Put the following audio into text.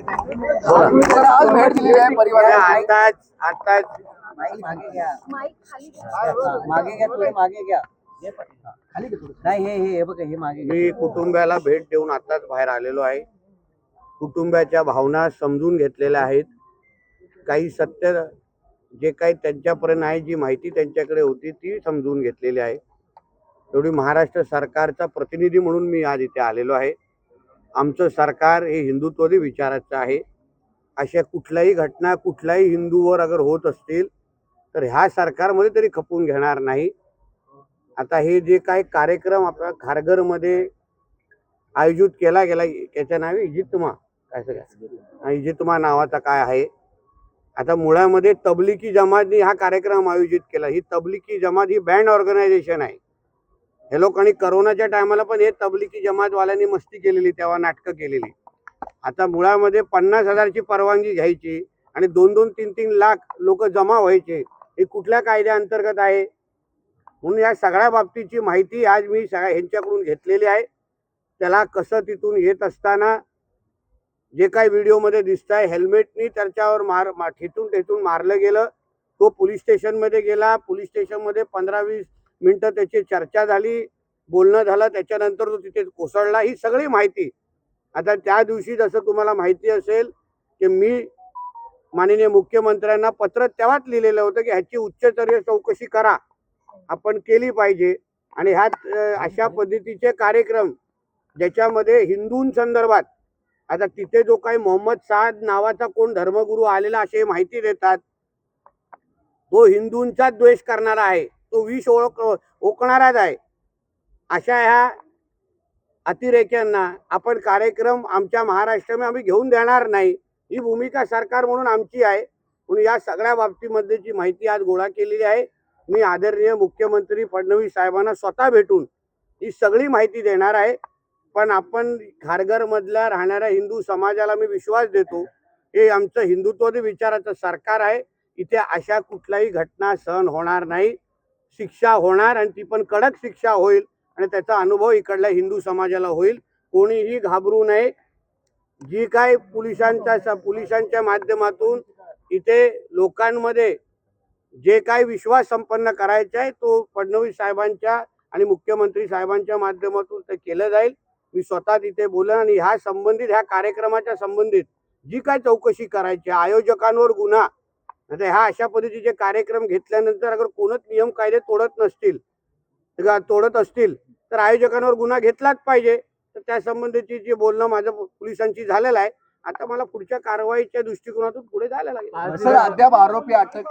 आज भेट दिलेली आहे परिवाराला. आताच आताच. मागे घ्या. माईक खाली. हा, मागे घ्या थोडे मागे घ्या. खाली घे थोडं. नाही हे हे हे बघा हे मागे घ्या. मी कुटुंबाला भेट देऊन आताच बाहेर आलेलो आहे. कुटुंबाच्या भावना समजून घेतलेल्या आहेत. काही सत्य जे काही त्यांच्यापर्यंत आहे जी माहिती त्यांच्याकडे होती ती समजून घेतलेली आहे. एवढी महाराष्ट्र सरकारचा प्रतिनिधी म्हणून मी आज इथे आलेलो आहे. आमचं सरकार हे हिंदुत्वदी विचाराचं आहे. अशा कुठल्याही घटना कुठल्याही हिंदूवर अगर होत असतील तर ह्या सरकारमध्ये तरी खपून घेणार नाही. आता हे जे काही कार्यक्रम आपल्या खारघरमध्ये आयोजित केला गेला त्याच्या नावे इजितमा काय सगळं? इजितमा नावाचा काय आहे? आता मुळामध्ये तबलिकी जमातनी हा कार्यक्रम आयोजित केला. ही तबलिकी जमात ही बँड ऑर्गनायझेशन आहे. हे आणि करोनाच्या टायमाला पण हे तबलिकी जमातवाल्यांनी मस्ती केलेली तेव्हा नाटकं केलेली. आता मुळामध्ये पन्नास हजारची परवानगी घ्यायची आणि दोन दोन तीन तीन लाख लोक जमा व्हायचे हे कुठल्या कायद्याअंतर्गत आहे? म्हणून या सगळ्या बाबतीची माहिती आज मी सगळ्या ह्यांच्याकडून घेतलेली आहे. त्याला कसं तिथून येत असताना जे काही व्हिडिओमध्ये दिसत आहे हेल्मेटनी त्याच्यावर मार मा- ठेचून ठेचून मारलं गेलं. तो पोलीस स्टेशनमध्ये गेला. पोलीस स्टेशनमध्ये पंधरा वीस मिनटं त्याची चर्चा झाली बोलणं झालं त्याच्यानंतर तो तिथे कोसळला. ही सगळी माहिती. आता त्या दिवशी जसं तुम्हाला माहिती असेल की मी माननीय मुख्यमंत्र्यांना पत्र तेव्हाच लिहिलेलं होतं की ह्याची उच्चस्तरीय चौकशी करा. आपण केली पाहिजे. आणि ह्यात अशा पद्धतीचे कार्यक्रम ज्याच्यामध्ये हिंदूंसंदर्भात आता तिथे जो काही मोहम्मद साद नावाचा कोण धर्मगुरू आलेला असे माहिती देतात तो हिंदूंचा द्वेष करणारा आहे. तो विष ओळख ओकणाराच आहे. अशा ह्या अतिरेक्यांना आपण कार्यक्रम आमच्या महाराष्ट्रामध्ये आम्ही घेऊन देणार नाही. ही भूमिका सरकार म्हणून आमची आहे. म्हणून या सगळ्या बाबतीमध्ये जी माहिती आज गोळा केलेली आहे मी आदरणीय मुख्यमंत्री फडणवीस साहेबांना स्वतः भेटून ही सगळी माहिती देणार आहे. पण आपण खारघरमधल्या राहणाऱ्या हिंदू समाजाला मी विश्वास देतो हे आमचं हिंदुत्ववादी विचाराचं सरकार आहे. इथे अशा कुठल्याही घटना सहन होणार नाही. शिक्षा होणार आणि ती पण कडक शिक्षा होईल आणि त्याचा अनुभव इकडल्या हिंदू समाजाला होईल. कोणीही घाबरू नये. जी काय पोलिसांच्या पोलिसांच्या माध्यमातून इथे लोकांमध्ये जे काय विश्वास संपन्न करायचा आहे तो फडणवीस साहेबांच्या आणि मुख्यमंत्री साहेबांच्या माध्यमातून ते केलं जाईल. मी स्वतः तिथे बोलन आणि ह्या संबंधित ह्या कार्यक्रमाच्या संबंधित जी काय चौकशी करायची आहे, आयोजकांवर गुन्हा आता ह्या अशा पद्धतीचे कार्यक्रम घेतल्यानंतर अगर कोणच नियम कायदे तोडत नसतील तोडत असतील तर आयोजकांवर गुन्हा घेतलाच पाहिजे. तर त्या संबंधीची जे बोलणं माझं पोलिसांची झालेलं आहे आता मला पुढच्या कारवाईच्या दृष्टिकोनातून पुढे जायला लागेल. अद्याप आरोपी अटक